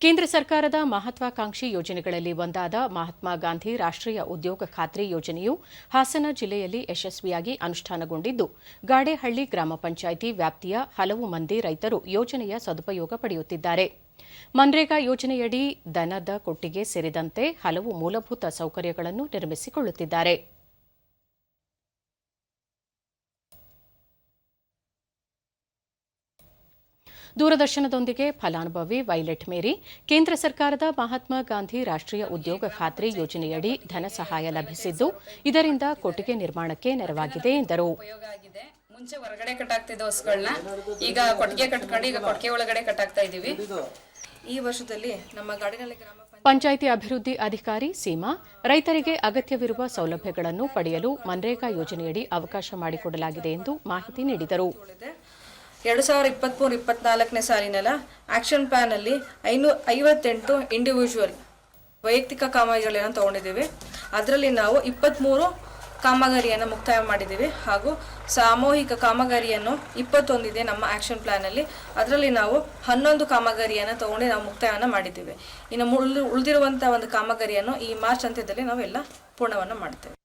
ಕೇಂದ್ರ ಸರ್ಕಾರದ ಮಹತ್ವಾಕಾಂಕ್ಷಿ ಯೋಜನೆಗಳಲ್ಲಿ ಒಂದಾದ ಮಹಾತ್ಮ ಗಾಂಧಿ ರಾಷ್ಟ್ರೀಯ ಉದ್ಯೋಗ ಖಾತ್ರಿ ಯೋಜನೆಯು ಹಾಸನ ಜಿಲ್ಲೆಯಲ್ಲಿ ಯಶಸ್ವಿಯಾಗಿ ಅನುಷ್ಠಾನಗೊಂಡಿದ್ದು, ಗಾಡೇಹಳ್ಳಿ ಗ್ರಾಮ ಪಂಚಾಯಿತಿ ವ್ಯಾಪ್ತಿಯ ಹಲವು ಮಂದಿ ರೈತರು ಯೋಜನೆಯ ಸದುಪಯೋಗ ಪಡೆಯುತ್ತಿದ್ದಾರೆ. ಮನ್ರೇಗಾ ಯೋಜನೆಯಡಿ ದನದ ಕೊಟ್ಟಿಗೆ ಸೇರಿದಂತೆ ಹಲವು ಮೂಲಭೂತ ಸೌಕರ್ಯಗಳನ್ನು ನಿರ್ಮಿಸಿಕೊಳ್ಳುತ್ತಿದ್ದಾರೆ. ದೂರದರ್ಶನದೊಂದಿಗೆ ಫಲಾನುಭವಿ ವೈಲೆಟ್ ಮೇರಿ ಕೇಂದ್ರ ಸರ್ಕಾರದ ಮಹಾತ್ಮ ಗಾಂಧಿ ರಾಷ್ಟ್ರೀಯ ಉದ್ಯೋಗ ಖಾತ್ರಿ ಯೋಜನೆಯಡಿ ಧನ ಸಹಾಯ ಲಭಿಸಿದ್ದು ಇದರಿಂದ ಕೊಟ್ಟಿಗೆ ನಿರ್ಮಾಣಕ್ಕೆ ನೆರವಾಗಿದೆ ಎಂದರು. ಮುಂಚೆ ಹೊರಗಡೆ ಕಟ್ಟಾಗ್ತಿದ್ದ ಹಸುಗಳನ್ನ ಈಗ ಕೊಟ್ಟಿಗೆ ಕಟ್ಕೊಂಡು ಈಗ ಕೊಟ್ಟಿಗೆ ಒಳಗಡೆ ಕಟ್ಟಾಗ್ತಾ ಇದ್ದೀವಿ. ಈ ವರ್ಷದಲ್ಲಿ ನಮ್ಮ ಗಾಡಿನಲ್ಲಿ ಗ್ರಾಮ ಪಂಚಾಯಿತಿ ಅಭಿವೃದ್ಧಿ ಅಧಿಕಾರಿ ಸೀಮಾ ರೈತರಿಗೆ ಅಗತ್ಯವಿರುವ ಸೌಲಭ್ಯಗಳನ್ನು ಪಡೆಯಲು ಮನ್ರೇಗಾ ಯೋಜನೆಯಡಿ ಅವಕಾಶ ಮಾಡಿಕೊಡಲಾಗಿದೆ ಎಂದು ಮಾಹಿತಿ ನೀಡಿದರು. ಎರಡು ಸಾವಿರ ಇಪ್ಪತ್ತ್ಮೂರು ಇಪ್ಪತ್ತ್ನಾಲ್ಕನೇ ಸಾಲಿನಲ್ಲ ಆ್ಯಕ್ಷನ್ ಪ್ಲಾನ್ ಅಲ್ಲಿ ಐನೂ ಐವತ್ತೆಂಟು ಇಂಡಿವಿಜುವಲ್ ವೈಯಕ್ತಿಕ ಕಾಮಗಾರಿಗಳನ್ನು ತಗೊಂಡಿದ್ದೀವಿ. ಅದರಲ್ಲಿ ನಾವು ಇಪ್ಪತ್ತ್ಮೂರು ಕಾಮಗಾರಿಯನ್ನು ಮುಕ್ತಾಯ ಮಾಡಿದ್ದೀವಿ ಹಾಗೂ ಸಾಮೂಹಿಕ ಕಾಮಗಾರಿಯನ್ನು ಇಪ್ಪತ್ತೊಂದಿದೆ ನಮ್ಮ ಆ್ಯಕ್ಷನ್ ಪ್ಲ್ಯಾನಲ್ಲಿ ಅದರಲ್ಲಿ ನಾವು ಹನ್ನೊಂದು ಕಾಮಗಾರಿಯನ್ನು ತಗೊಂಡು ನಾವು ಮುಕ್ತಾಯವನ್ನು ಮಾಡಿದ್ದೀವಿ. ಇನ್ನು ಉಳಿದು ಉಳಿದಿರುವಂಥ ಒಂದು ಕಾಮಗಾರಿಯನ್ನು ಈ ಮಾರ್ಚ್ ಅಂತ್ಯದಲ್ಲಿ ನಾವೆಲ್ಲ ಪೂರ್ಣವನ್ನು ಮಾಡ್ತೇವೆ.